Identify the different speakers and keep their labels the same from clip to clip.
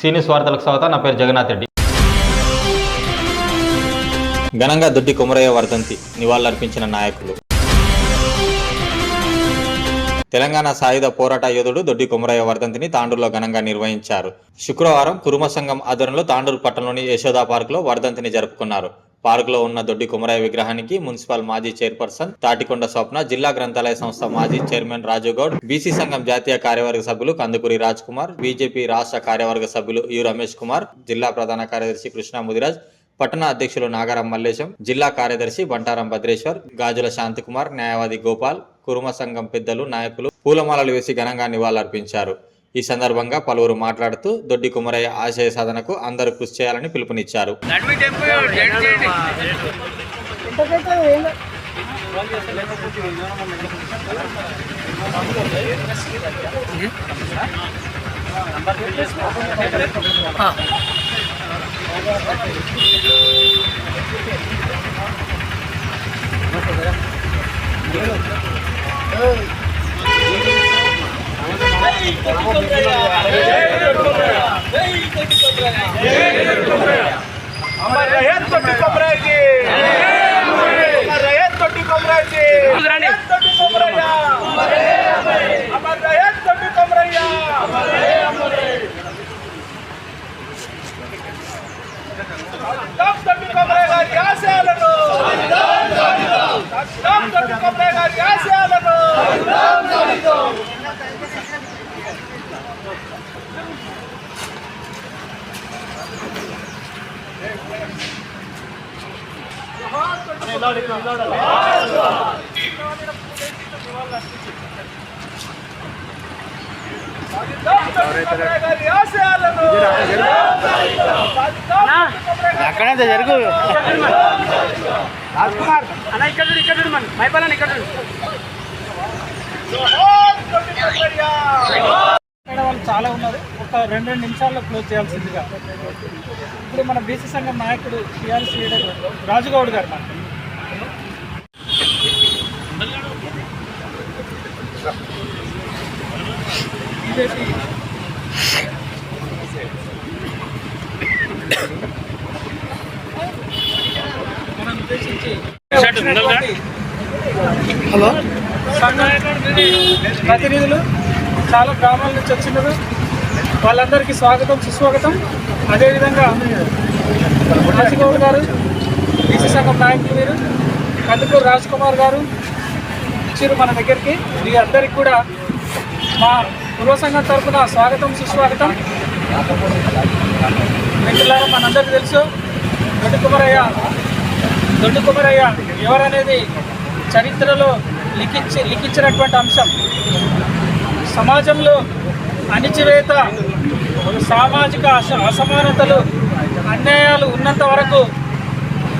Speaker 1: సీనియస్ వార్తలకు స్వాగతం నా పేరు జగన్నాథ్ రెడ్డి. ఘనంగా దొడ్డి కుమరయ్య వర్ధంతి నివాళులర్పించిన నాయకులు. తెలంగాణ సాయుధ పోరాట యోధుడు దొడ్డి కుమరయ్య వర్ధంతిని తాండూరులో ఘనంగా నిర్వహించారు. శుక్రవారం కురుమ సంఘం ఆధ్వర్యంలో తాండూరు పట్టణంలోని యశోదా పార్కులో వర్ధంతిని జరుపుకున్నారు. పార్కులో ఉన్న దొడ్డి కుమరయ్య విగ్రహానికి మున్సిపల్ మాజీ చైర్పర్సన్ తాటికొండ స్వప్న జిల్లా గ్రంథాలయ సంస్థ మాజీ చైర్మన్ రాజుగౌడ్ బీసీ సంఘం జాతీయ కార్యవర్గ సభ్యులు కందుకూరి రాజ్ కుమార్ బీజేపీ రాష్ట్ర కార్యవర్గ సభ్యులు యు రమేష్ కుమార్ జిల్లా ప్రధాన కార్యదర్శి కృష్ణ ముదిరాజ్ పట్టణ అధ్యక్షులు నాగారం మల్లేశం జిల్లా కార్యదర్శి బంటారం భద్రేశ్వర్ గాజుల శాంతికుమార్ న్యాయవాది గోపాల్ కురుమ సంఘం పెద్దలు నాయకులు పూలమాలలు వేసి ఘనంగా నివాళులర్పించారు. ఈ సందర్భంగా పలువురు మాట్లాడుతూ దొడ్డి కుమరయ్య ఆశయ సాధనకు అందరూ కృషి చేయాలని పిలుపునిచ్చారు.
Speaker 2: अमर रहे तोटी कमराजी अमर रहे तोटी कमराजी तोटी कमरैया अमर रहे तोटी कमरैया
Speaker 3: అక్కడంత జరుగు? రాజ్కుమార్. అన్న ఇక్కడ ఇక్కడ మన మైపాలన్న ఇక్కడ
Speaker 4: వాళ్ళు చాలా ఉన్నది. ఒక రెండు రెండు నిమిషాల్లో క్లోజ్ చేయాల్సిందిగా. ఇప్పుడు మన బీసీ సంఘం నాయకుడు సిఆర్ శ్రీడర్ రాజుగౌడ్ గారు మనకి హలో ప్రతినిధులు చాలా గ్రామాల నుంచి వచ్చినారు. వాళ్ళందరికీ స్వాగతం సుస్వాగతం. అదేవిధంగా రాజగౌడ్ గారు బీసీ సంఘం నాయకులు మీరు కందుకూరు రాజ్ కుమార్ గారు వచ్చారు మన దగ్గరికి. మీ అందరికి కూడా మా పూర్వ సంఘం తరఫున స్వాగతం సుస్వాగతం. మిత్రులారా మనందరికీ తెలుసు దొడ్డు కుమరయ్య దొడ్డు కుమరయ్య ఎవరనేది చరిత్రలో లిఖించి లిఖించినటువంటి అంశం. సమాజంలో అణిచివేత సామాజిక అస అసమానతలు అన్యాయాలు ఉన్నంత వరకు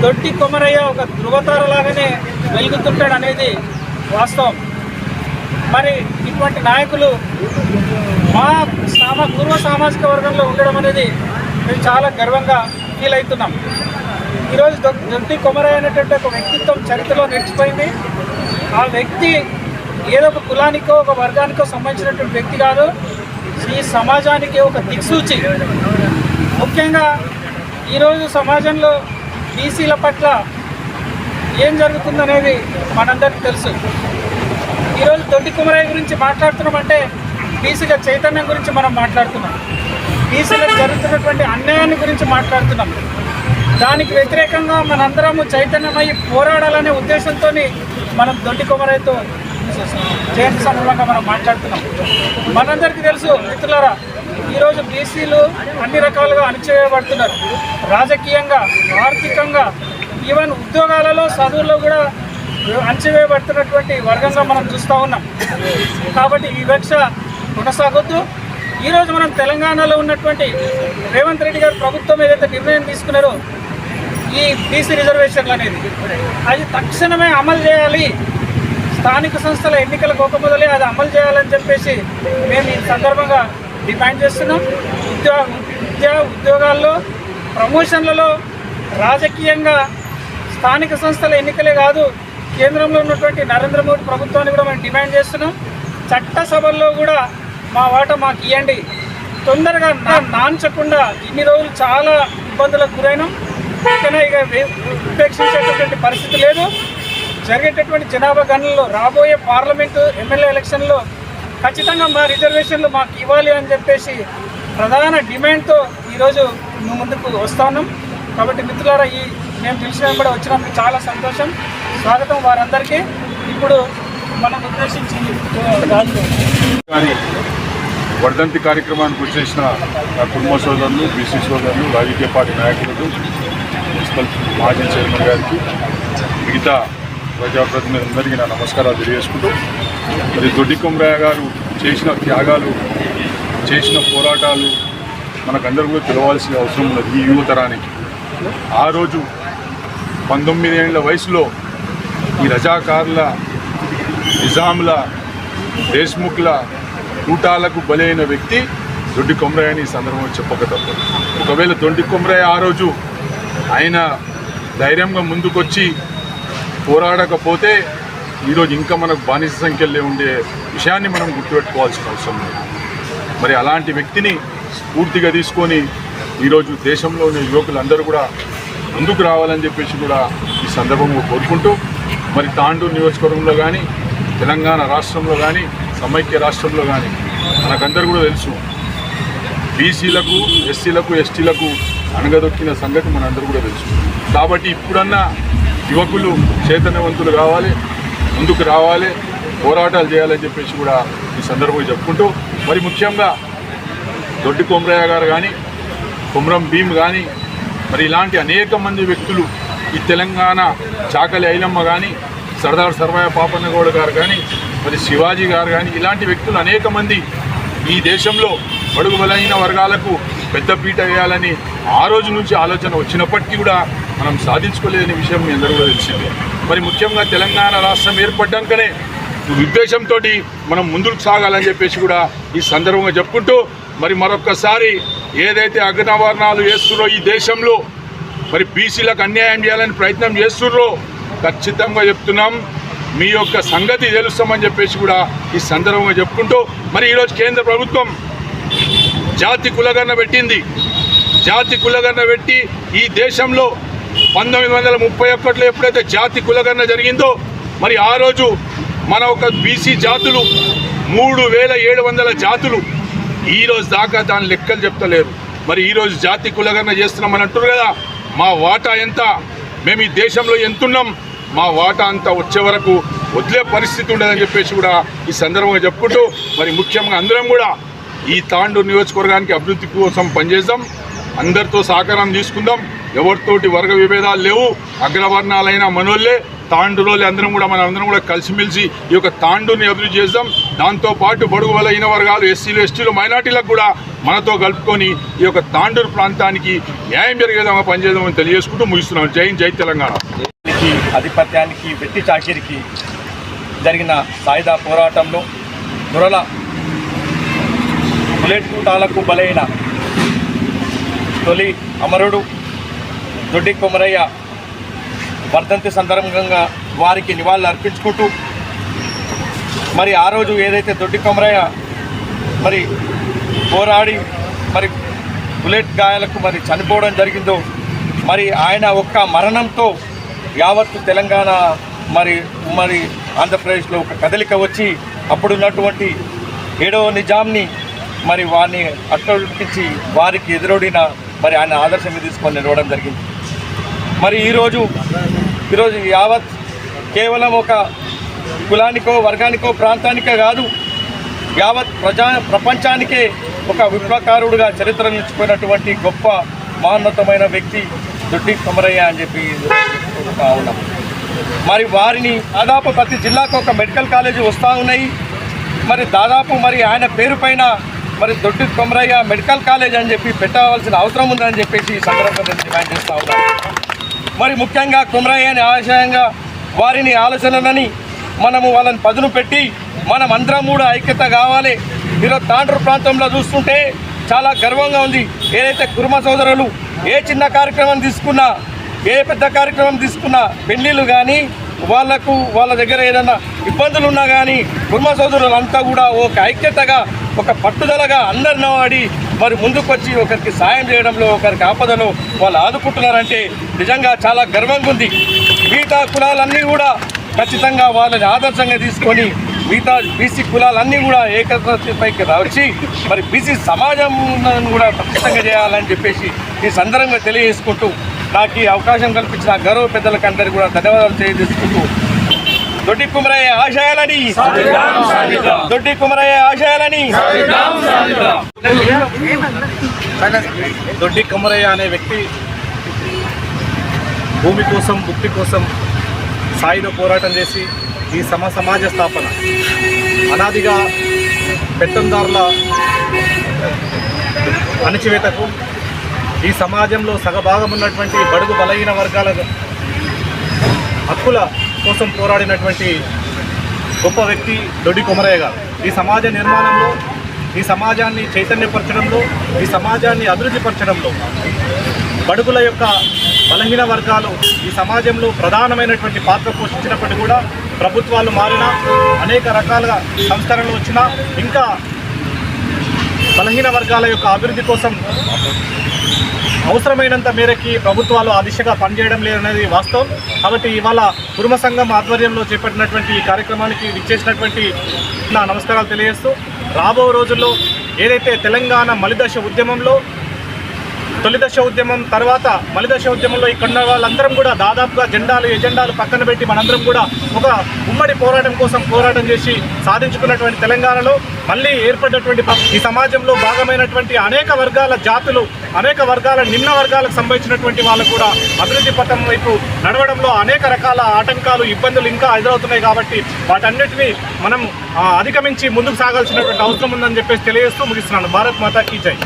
Speaker 4: దొడ్డి కొమరయ్య ఒక ధృవతారలాగానే వెలుగుతుంటాడు అనేది వాస్తవం. మరి ఇటువంటి నాయకులు మా సామా పూర్వ సామాజిక వర్గంలో ఉండడం అనేది మేము చాలా గర్వంగా ఫీల్ అవుతున్నాం. ఈరోజు దొంతి దొడ్డి కొమరయ్య అనేటువంటి ఒక వ్యక్తిత్వం చరిత్రలో నిలిచిపోయింది. ఆ వ్యక్తి ఏదో ఒక కులానికో ఒక వర్గానికో సంబంధించినటువంటి వ్యక్తి కాదు. ఈ సమాజానికి ఒక దిక్సూచి. ముఖ్యంగా ఈరోజు సమాజంలో బీసీల పట్ల ఏం జరుగుతుందనేది మనందరికీ తెలుసు. ఈరోజు దొడ్డి కుమరయ్య గురించి మాట్లాడుతున్నామంటే బీసీల చైతన్యం గురించి మనం మాట్లాడుతున్నాం. బీసీలకు జరుగుతున్నటువంటి అన్యాయాన్ని గురించి మాట్లాడుతున్నాం. దానికి వ్యతిరేకంగా మనందరము చైతన్యమై పోరాడాలనే ఉద్దేశంతో మనం దొడ్డి కుమరయ్యతో జయంతి సందర్భంగా మనం మాట్లాడుతున్నాం. మనందరికీ తెలుసు మిత్రులారా ఈరోజు బీసీలు అన్ని రకాలుగా అణచివేయబడుతున్నారు. రాజకీయంగా ఆర్థికంగా ఈవెన్ ఉద్యోగాలలో చదువుల్లో కూడా అణచివేయబడుతున్నటువంటి వర్గంగా మనం చూస్తూ ఉన్నాం. కాబట్టి ఈ వివక్ష కొనసాగొద్దు. ఈరోజు మనం తెలంగాణలో ఉన్నటువంటి రేవంత్ రెడ్డి గారు ప్రభుత్వం ఏదైతే నిర్ణయం తీసుకున్నారో ఈ బీసీ రిజర్వేషన్లు అనేది అది తక్షణమే అమలు చేయాలి. స్థానిక సంస్థల ఎన్నికల మొదలే అది అమలు చేయాలని చెప్పేసి మేము ఈ సందర్భంగా డిమాండ్ చేస్తున్నాం. ఉద్యోగ విద్యా ఉద్యోగాల్లో ప్రమోషన్లలో రాజకీయంగా స్థానిక సంస్థల ఎన్నికలే కాదు కేంద్రంలో ఉన్నటువంటి నరేంద్ర మోడీ ప్రభుత్వాన్ని కూడా మేము డిమాండ్ చేస్తున్నాం. చట్టసభల్లో కూడా మా వాట మాకు ఇవ్వండి తొందరగా నా- నాంచకుండా ఇన్ని రోజులు చాలా ఇబ్బందులకు గురైనాం. కానీ ఇక ఉపేక్షించేటటువంటి పరిస్థితి లేదు. జరిగేటటువంటి జనాభా గణనలో రాబోయే పార్లమెంటు ఎమ్మెల్యే ఎలక్షన్లో ఖచ్చితంగా మా రిజర్వేషన్లు మాకు ఇవ్వాలి అని చెప్పేసి ప్రధాన డిమాండ్తో ఈరోజు మేము ముందుకు వస్తాను కాబట్టి మిత్రులారా ఈ మేము పిలిచిన కూడా వచ్చినందుకు చాలా సంతోషం. స్వాగతం వారందరికీ. ఇప్పుడు మనం ఉద్దేశించి
Speaker 2: కానీ వర్ధంతి కార్యక్రమానికి వచ్చేసిన కుటుంబ సోదరులు బీసీ సోదరులు రాజకీయ పార్టీ నాయకులు మున్సిపల్ మాజీ చైర్మన్ గారికి మిగతా ప్రజాప్రతినిధులందరికీ నా నమస్కారాలు తెలియజేసుకుంటూ మరి దొడ్డి కొమరయ్య గారు చేసిన త్యాగాలు చేసిన పోరాటాలు మనకందరూ కూడా తెలవాల్సిన అవసరం ఉన్నది ఈ యువతరానికి. ఆ రోజు పంతొమ్మిది ఏళ్ళ వయసులో ఈ రజాకారుల నిజాంల దేశ్ముఖ్ల కూటాలకు బలైన వ్యక్తి దొడ్డి కొమరయ్య అని ఈ సందర్భంలో చెప్పక తప్పదు. ఒకవేళ దొడ్డి కొమరయ్య ఆ రోజు ఆయన ధైర్యంగా ముందుకొచ్చి పోరాడకపోతే ఈరోజు ఇంకా మనకు బానిస సంఖ్యలో ఉండే విషయాన్ని మనం గుర్తుపెట్టుకోవాల్సిన అవసరం ఉంది మరి అలాంటి వ్యక్తిని స్ఫూర్తిగా తీసుకొని ఈరోజు దేశంలో ఉన్న యువకులందరూ కూడా ముందుకు రావాలని చెప్పేసి కూడా ఈ సందర్భంగా కోరుకుంటూ మరి తాండూరు నియోజకవర్గంలో కానీ తెలంగాణ రాష్ట్రంలో కానీ సమైక్య రాష్ట్రంలో కానీ మనకందరూ కూడా తెలుసు. బీసీలకు ఎస్సీలకు ఎస్టీలకు అణగదొక్కిన సంగతి మనందరూ కూడా తెలుసు. కాబట్టి ఇప్పుడన్నా యువకులు చైతన్యవంతులు కావాలి ముందుకు రావాలి పోరాటాలు చేయాలని చెప్పేసి కూడా ఈ సందర్భంగా చెప్పుకుంటూ మరి ముఖ్యంగా దొడ్డి కొమరయ్య గారు కానీ కుమ్రం భీమ్ కానీ మరి ఇలాంటి అనేక మంది వ్యక్తులు ఈ తెలంగాణ చాకలి ఐలమ్మ కానీ సర్దార్ సర్వాయ పాపన్నగౌడ గారు కానీ మరి శివాజీ గారు కానీ ఇలాంటి వ్యక్తులు అనేక మంది ఈ దేశంలో బడుగు బలైన వర్గాలకు పెద్దపీట వేయాలని ఆ రోజు నుంచి ఆలోచన వచ్చినప్పటికీ కూడా మనం సాధించుకోలేదనే విషయం మీ అందరూ కూడా తెలిసిందే. మరి ముఖ్యంగా తెలంగాణ రాష్ట్రం ఏర్పడ్డాకనే ఉద్దేశంతో మనం ముందుకు సాగాలని చెప్పేసి కూడా ఈ సందర్భంగా చెప్పుకుంటూ మరి మరొక్కసారి ఏదైతే అగ్నవర్ణాలు వేస్తున్నారో ఈ దేశంలో మరి బీసీలకు అన్యాయం చేయాలని ప్రయత్నం చేస్తున్నారో ఖచ్చితంగా చెప్తున్నాం. మీ యొక్క సంగతి తెలుస్తామని చెప్పేసి కూడా ఈ సందర్భంగా చెప్పుకుంటూ మరి ఈరోజు కేంద్ర ప్రభుత్వం జాతి కులగన్న పెట్టింది. జాతి కులగన్న పెట్టి ఈ దేశంలో పంతొమ్మిది వందల ముప్పై ఒకటిలో ఎప్పుడైతే జాతి కులగన్న జరిగిందో మరి ఆ రోజు మన ఒక బీసీ జాతులు మూడు వేల ఏడు వందల జాతులు ఈరోజు దాకా దాని లెక్కలు చెప్తలేరు. మరి ఈరోజు జాతి కులగన్న చేస్తున్నామని అంటారు కదా. మా వాటా ఎంత? మేము ఈ దేశంలో ఎంతున్నాం. మా వాటా అంతా వచ్చే వరకు వదిలే పరిస్థితి ఉండదని చెప్పేసి కూడా ఈ సందర్భంగా చెప్పుకుంటూ మరి ముఖ్యంగా అందరం కూడా ఈ తాండూరు నియోజకవర్గానికి అభివృద్ధి కోసం పనిచేద్దాం. అందరితో సహకారం తీసుకుందాం. ఎవరితోటి వర్గ విభేదాలు లేవు. అగ్రవర్ణాలైన మనోళ్ళే. తాండూరులో అందరం కూడా మన అందరం కూడా కలిసిమెలిసి ఈ యొక్క తాండూరుని అభివృద్ధి చేద్దాం. దాంతోపాటు బడుగు బలహీన వర్గాలు ఎస్సీలు ఎస్టీలు మైనార్టీలకు కూడా మనతో కలుపుకొని ఈ యొక్క తాండూరు ప్రాంతానికి న్యాయం జరిగేదామా పనిచేద్దామని తెలియజేసుకుంటూ ముగిస్తున్నాం జై జై తెలంగాణ.
Speaker 5: ఆధిపత్యానికి వెట్టి చాకిరికి జరిగిన సాయుధ పోరాటంలో దొరల బుల్లెట్ కూటాలకు బలైన తొలి అమరుడు దొడ్డి కొమరయ్య వర్ధంతి సందర్భంగా వారికి నివాళులు అర్పించుకుంటూ మరి ఆ రోజు ఏదైతే దొడ్డి కొమరయ్య మరి పోరాడి మరి బుల్లెట్ గాయాలకు మరి చనిపోవడం జరిగిందో మరి ఆయన ఒక్క మరణంతో యావత్తు తెలంగాణ మరి మరి ఆంధ్రప్రదేశ్లో ఒక కదలిక వచ్చి అప్పుడున్నటువంటి ఏడవ నిజాంని మరి వారిని అట్టొట్టించి వారికి ఎదురొడిన మరి ఆయన ఆదర్శంగా తీసుకొని నిలవడం జరిగింది. మరి ఈరోజు ఈరోజు యావత్ కేవలం ఒక కులానికో వర్గానికో ప్రాంతానికో కాదు యావత్ ప్రజా ప్రపంచానికే ఒక విప్లవకారుడుగా చరిత్ర నిలిచిపోయినటువంటి గొప్ప మహోన్నతమైన వ్యక్తి దొడ్డి కొమరయ్య అని చెప్పి కావడం ఉన్నాం మరి వారిని దాదాపు ప్రతి జిల్లాకు ఒక మెడికల్ కాలేజీ వస్తూ ఉన్నాయి. మరి దాదాపు మరి ఆయన పేరు పైన మరి దొడ్డి కొమరయ్య మెడికల్ కాలేజ్ అని చెప్పి పెట్టవలసిన అవసరం ఉందని చెప్పేసి ఈ సందర్భంగా డిమాండ్ చేస్తూ ఉన్నాను. మరి ముఖ్యంగా కుమ్రయ్యని ఆశయంగా వారిని ఆలోచనలని మనము వాళ్ళని పదును పెట్టి మనం అందరం కూడా ఐక్యత కావాలి. ఈరోజు తాండ్రు ప్రాంతంలో చూస్తుంటే చాలా గర్వంగా ఉంది. ఏదైతే కుర్మ సోదరులు ఏ చిన్న కార్యక్రమం తీసుకున్నా ఏ పెద్ద కార్యక్రమం తీసుకున్నా పెళ్ళిళ్ళు కానీ వాళ్ళకు వాళ్ళ దగ్గర ఏదైనా ఇబ్బందులు ఉన్నా కానీ కుర్మ సోదరులంతా కూడా ఒక ఐక్యతగా ఒక పట్టుదలగా అందరిని ఆడి మరి ముందుకు వచ్చి ఒకరికి సాయం చేయడంలో ఒకరికి ఆపదలో వాళ్ళు ఆదుకుంటున్నారంటే నిజంగా చాలా గర్వంగా ఉంది. మిగతా కులాలన్నీ కూడా ఖచ్చితంగా వాళ్ళని ఆదర్శంగా తీసుకొని మిగతా బీసీ కులాలన్నీ కూడా ఏకపైకి వచ్చి మరి బీసీ సమాజం కూడా ఖచ్చితంగా చేయాలని చెప్పేసి ఈ సందర్భంగా తెలియజేసుకుంటూ నాకు ఈ అవకాశం కల్పించిన గౌరవ పెద్దలకు అందరికీ కూడా ధన్యవాదాలు తెలియజేసుకుంటూ దొడ్డి కుమరయ్య ఆశయాలని. దొడ్డి కుమరయ్య ఆశయాలని.
Speaker 6: దొడ్డి కొమరయ్య అనే వ్యక్తి భూమి కోసం ముక్తి కోసం సాయుధ పోరాటం చేసి ఈ సమ సమాజ స్థాపన. అనాదిగా పెత్తందారుల అణచివేతకు ఈ సమాజంలో సగభాగం ఉన్నటువంటి బడుగు బలహీన వర్గాల హక్కుల కోసం పోరాడినటువంటి గొప్ప వ్యక్తి దొడ్డి కొమరయ్య గారు. ఈ సమాజ నిర్మాణంలో ఈ సమాజాన్ని చైతన్యపరచడంలో ఈ సమాజాన్ని అభివృద్ధి పరచడంలో బడుగుల యొక్క బలహీన వర్గాలు ఈ సమాజంలో ప్రధానమైనటువంటి పాత్ర పోషించినప్పటికీ కూడా ప్రభుత్వాలు మారినా అనేక రకాలుగా సంస్కరణలు వచ్చినా ఇంకా బలహీన వర్గాల యొక్క అభివృద్ధి కోసం అవసరమైనంత మేరకి ప్రభుత్వాలు ఆ దిశగా పనిచేయడం లేదనేది వాస్తవం. కాబట్టి ఇవాళ కుటుంబ సంఘం ఆధ్వర్యంలో చేపట్టినటువంటి ఈ కార్యక్రమానికి విచ్చేసినటువంటి నా నమస్కారాలు తెలియజేస్తూ రాబో రోజుల్లో ఏదైతే తెలంగాణ మలిదశ ఉద్యమంలో తొలి దశ ఉద్యమం తర్వాత మలిదశ ఉద్యమంలో ఇక్కడ ఉన్న వాళ్ళందరం కూడా దాదాపుగా జెండాలు ఎజెండాలు పక్కన పెట్టి మనందరం కూడా ఒక ఉమ్మడి పోరాటం కోసం పోరాటం చేసి సాధించుకున్నటువంటి తెలంగాణలో మళ్ళీ ఏర్పడినటువంటి ఈ సమాజంలో భాగమైనటువంటి అనేక వర్గాల జాతులు అనేక వర్గాల నిమ్న వర్గాలకు సంబంధించినటువంటి వాళ్ళు కూడా అభివృద్ధి పథం వైపు నడవడంలో అనేక రకాల ఆటంకాలు ఇబ్బందులు ఇంకా ఎదురవుతున్నాయి కాబట్టి వాటన్నిటిని మనం అధిగమించి ముందుకు సాగాల్సినటువంటి అవసరం ఉందని చెప్పేసి తెలియజేస్తూ ముగిస్తున్నాను. భారత్ మాతా కీ జై.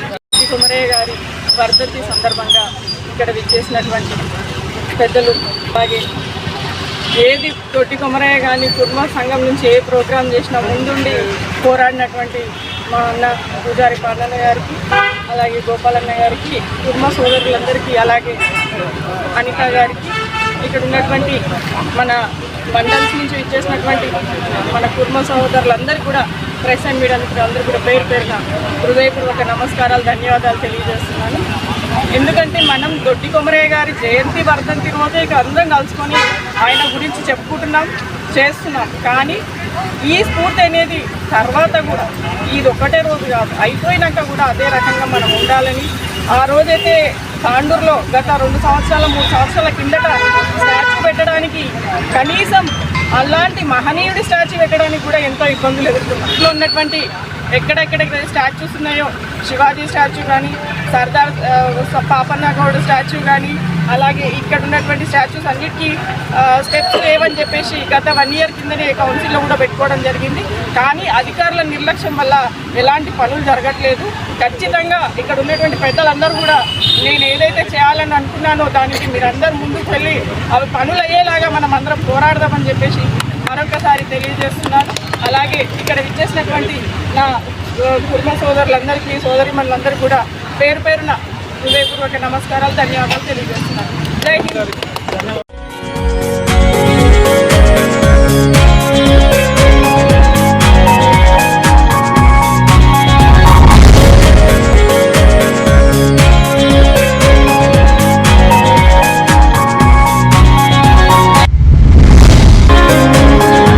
Speaker 7: కుమరయ్య గారి వర్ధంతి సందర్భంగా ఇక్కడ విచ్చేసినటువంటి పెద్దలు అలాగే ఏది తొట్టి కుమరయ్య కానీ కుటుంబ సంఘం నుంచి ఏ ప్రోగ్రాం చేసినా ముందుండి పోరాడినటువంటి మా అన్న పూజారి పాండన్న గారికి అలాగే గోపాలన్న గారికి కుటుంబ సోదరులందరికీ అలాగే అనిత గారికి ఇక్కడ ఉన్నటువంటి మన మండల్స్ నుంచి ఇచ్చేసినటువంటి మన కుటుంబ సహోదరులందరూ కూడా ప్రెస్ అండ్ మీడియా అందరూ కూడా పేరు పేరున హృదయపూర్వక నమస్కారాలు ధన్యవాదాలు తెలియజేస్తున్నాను. ఎందుకంటే మనం దొడ్డి కొమరయ్య గారి జయంతి వర్ధంతి రోజే ఇక అందరం కలుసుకొని ఆయన గురించి చెప్పుకుంటున్నాం చేస్తున్నాం. కానీ ఈ స్ఫూర్తి అనేది తర్వాత కూడా ఇది ఒకటే రోజు కాదు అయిపోయినాక కూడా అదే రకంగా మనం ఉండాలని ఆ రోజైతే తాండూరులో గత రెండు సంవత్సరాల మూడు సంవత్సరాల కిందట స్టాచ్యూ పెట్టడానికి కనీసం అలాంటి మహనీయుడి స్టాచ్యూ పెట్టడానికి కూడా ఎంతో ఇబ్బందులు ఎదుర్కొన్నాం. ఇంట్లో ఉన్నటువంటి ఎక్కడెక్కడెక్కడ స్టాచ్యూస్ ఉన్నాయో శివాజీ స్టాచ్యూ కానీ సర్దార్ పాపన్న గౌడ్ స్టాచ్యూ కానీ అలాగే ఇక్కడ ఉన్నటువంటి స్టాచ్యూస్ అన్నిటికీ స్టెప్స్ లేవని చెప్పేసి గత వన్ ఇయర్ కిందనే కౌన్సిల్లో కూడా పెట్టుకోవడం జరిగింది. కానీ అధికారుల నిర్లక్ష్యం వల్ల ఎలాంటి పనులు జరగట్లేదు. ఖచ్చితంగా ఇక్కడ ఉన్నటువంటి పెద్దలందరూ కూడా నేను ఏదైతే చేయాలని అనుకున్నానో దానికి మీరందరూ ముందుకు వెళ్ళి అవి పనులు అయ్యేలాగా మనం అందరం పోరాడదామని చెప్పేసి మరొకసారి తెలియజేస్తున్నాను. అలాగే ఇక్కడ విచ్చేసినటువంటి నా కుటుంబ సోదరులందరికీ సోదరిమణులందరికీ కూడా పేరు పేరున హృదయపూర్వక నమస్కారాలు ధన్యవాదాలు తెలియజేస్తున్నాను. జై హింద్.